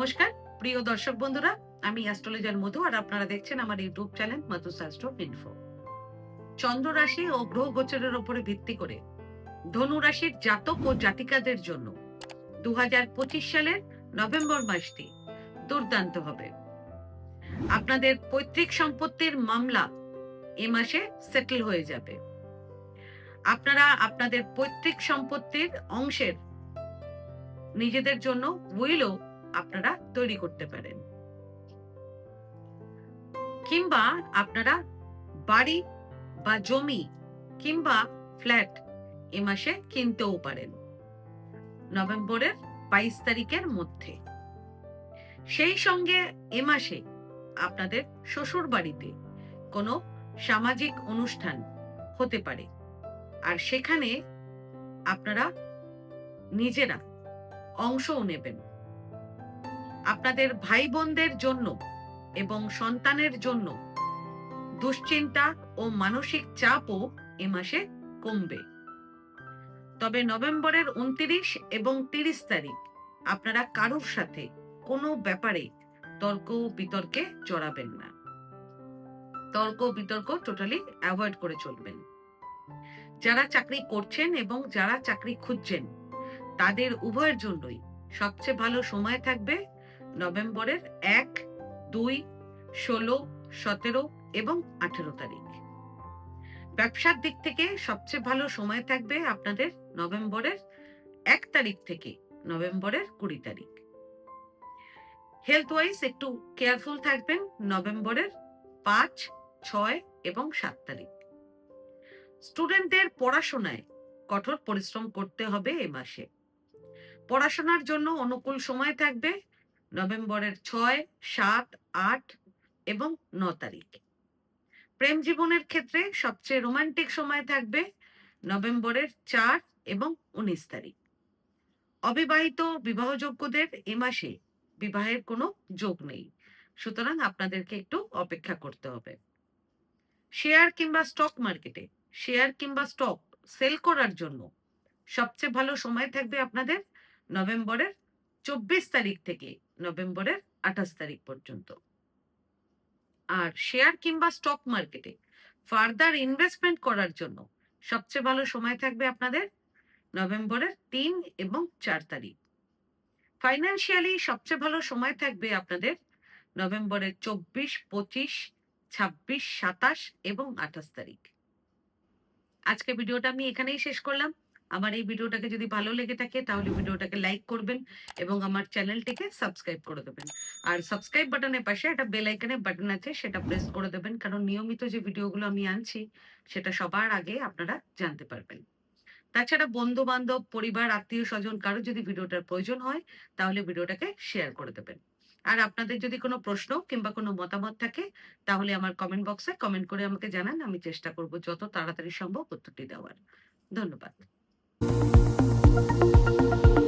নমস্কার। প্রিয় দর্শক বন্ধুরা, আমি অ্যাস্ট্রোলজার মধু আর আপনারা দেখছেন আমার ইউটিউব চ্যানেল মধু শাস্ত্র ইনফো চন্দ্র রাশি ও গ্রহ গোচরের উপরে ভিত্তি করে ধনু রাশির জাতক ও জাতিকাদের জন্য দু সালের নভেম্বর মাসটি দুর্দান্ত হবে। আপনাদের পৈতৃক সম্পত্তির মামলা এ মাসে সেটেল হয়ে যাবে। আপনারা আপনাদের পৈতৃক সম্পত্তির অংশের নিজেদের জন্য উইলও আপনারা তৈরি করতে পারেন। কিংবা আপনারা বাড়ি বা জমি কিংবা ফ্ল্যাট এ মাসে কিনতেও পারেন। নভেম্বরের বাইশ তারিখের মধ্যে। সেই সঙ্গে এ মাসে আপনাদের শ্বশুর বাড়িতে কোনো সামাজিক অনুষ্ঠান হতে পারে। আর সেখানে আপনারা নিজেরা অংশও নেবেন। আপনাদের ভাই বোনদের জন্য এবং সন্তানের জন্য দুশ্চিন্তা ও মানসিক চাপও এ মাসে কমবে। তবে নভেম্বরের উনত্রিশ এবং তিরিশ তারিখ আপনারা কারোর সাথে কোনো ব্যাপারে তর্ক বিতর্কে জড়াবেন না। তর্ক বিতর্ক টোটালি অ্যাভয়েড করে চলবেন। যারা চাকরি করছেন এবং যারা চাকরি খুঁজছেন, তাদের উভয়ের জন্যই সবচেয়ে ভালো সময় থাকবে নভেম্বরের এক, দুই, ষোলো, সতেরো এবং আঠেরো তারিখ। ব্যবসার দিক থেকে সবচেয়ে ভালো সময় থাকবে আপনাদের নভেম্বরের এক তারিখ থেকে নভেম্বরের কুড়ি তারিখ। হেলথ ওয়াইজ একটু কেয়ারফুল থাকবেন নভেম্বরের পাঁচ, ছয় এবং সাত তারিখ। স্টুডেন্টদের পড়াশোনায় কঠোর পরিশ্রম করতে হবে এ মাসে। পড়াশোনার জন্য অনুকূল সময় থাকবে নভেম্বরের ছয়, সাত, আট এবং ন তারিখ। প্রেম জীবনের ক্ষেত্রে সবচেয়ে রোমান্টিক সময় থাকবে নভেম্বরের চার এবং উনিশ তারিখ। অবিবাহিত বিবাহযোগ্যদের এ মাসে বিবাহের কোনো যোগ নেই। সুতরাং আপনাদেরকে একটু অপেক্ষা করতে হবে। শেয়ার কিংবা স্টক মার্কেটে শেয়ার কিংবা স্টক সেল করার জন্য সবচেয়ে ভালো সময় থাকবে আপনাদের নভেম্বরের চব্বিশ তারিখ থেকে নভেম্বরের আঠাশ তারিখ পর্যন্ত। আর শেয়ার কিংবা স্টক মার্কেটে ফার্দার ইনভেস্টমেন্ট করার জন্য সবচেয়ে ভালো সময় থাকবে আপনাদের নভেম্বরের তিন এবং চার তারিখ। ফাইন্যান্সিয়ালি সবচেয়ে ভালো সময় থাকবে আপনাদের নভেম্বরের চব্বিশ, পঁচিশ, ছাব্বিশ, সাতাশ এবং আঠাশ তারিখ। আজকে ভিডিওটা আমি এখানেই শেষ করলাম। আমার এই ভিডিওটাকে যদি ভালো লেগে থাকে, তাহলে ভিডিওটাকে লাইক করবেন এবং আমার চ্যানেলটিকে সাবস্ক্রাইব করে দেবেন। আর সাবস্ক্রাইব বাটনের পাশে একটা বেল আইকনের বাটন আছে, সেটা প্রেস করে দেবেন। কারণ নিয়মিত যে ভিডিওগুলো আমি আনছি, সেটা সবার আগে আপনারা জানতে পারবেন। তাছাড়া বন্ধু বান্ধব পরিবার, আত্মীয় স্বজন কারও যদি ভিডিওটার প্রয়োজন হয়, তাহলে ভিডিওটাকে শেয়ার করে দেবেন। আর আপনাদের যদি কোনো প্রশ্ন কিংবা কোনো মতামত থাকে, তাহলে আমার কমেন্ট বক্সে কমেন্ট করে আমাকে জানান, আমি চেষ্টা করব যত তাড়াতাড়ি সম্ভব উত্তরটি দেওয়ার। ধন্যবাদ। Thank you.